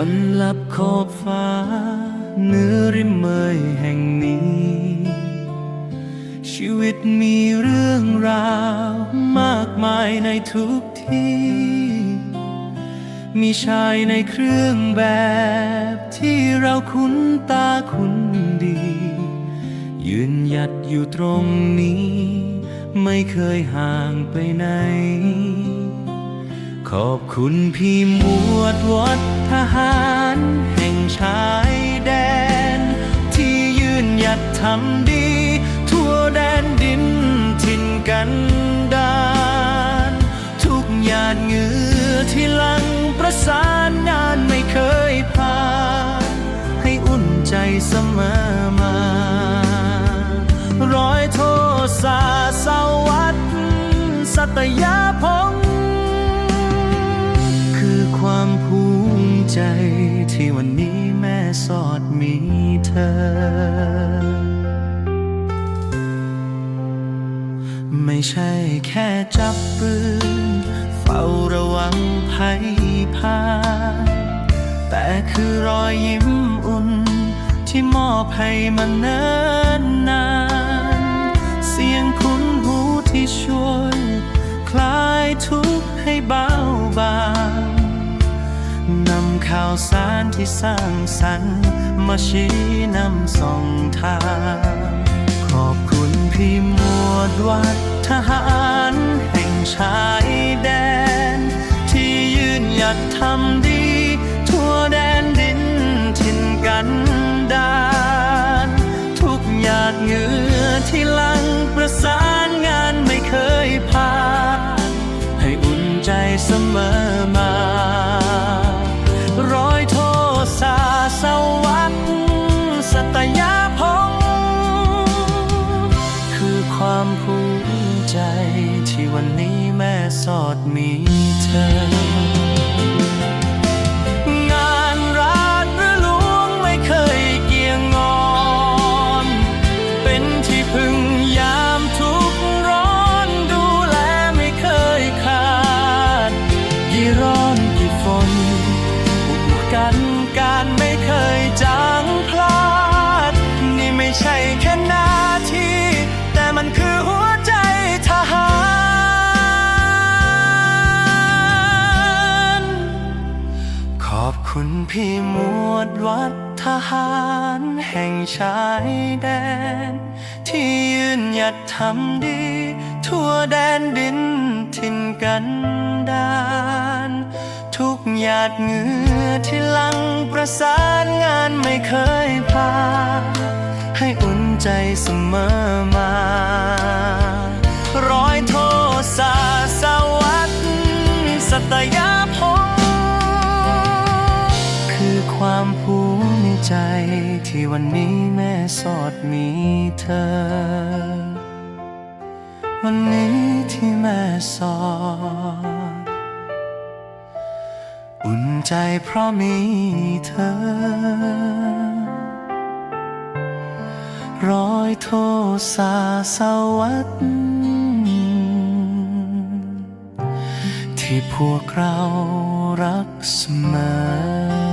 กับขอบฟ้าเนื้อริมเมยแห่งนี้ ชีวิตมีเรื่องราวมากมายในทุกที่ มีชายในเครื่องแบบที่เราคุ้นตาคุ้นดี ยืนหยัดอยู่ตรงนี้ ไม่เคยห่างไปไหน ขอบคุณพี่หมวดวัด ทหารแห่งชายแดน ที่ยืนหยัดทำดี ทั่วแดนดินถิ่นกันดานทุกหยาดเหงื่อที่ลังประสานงานไม่เคยผ่านให้อุ่นใจเสมอ ใจที่วันนี้แม่สอดมีเธอ ไม่ใช่แค่จับปืน เฝ้าระวังภัยพานแต่คือรอยยิ้มอุ่น ที่มอบให้มันเนิ่นนาน เสียงคุ้นหูที่ช่วย คลายทุกข์ให้เบาบาง ข่าวสารที่สร้างสรรค์มาชี้นำส่องทาง ขอบคุณพี่หมวดวัดทหารแห่งชา ที่วันนี้แม่สอดมีเธอ คุณพี่หมวดวัดทหารแห่งชายแดน ที่ยืนหยัดทำดี ทั่วแดนดินถิ่นกันดาน ทุกหยาดเหงื่อที่ลังประสานงานไม่เคยพลาดให้อุ่นใจเสมอมา ความภูมิใจ ที่วันนี้แม่สอดมีเธอ วันนี้ที่แม่สอด อุ่นใจเพราะมีเธอ ร้อยโทสาสวัสดิ์ที่พวกเรารักเสมอ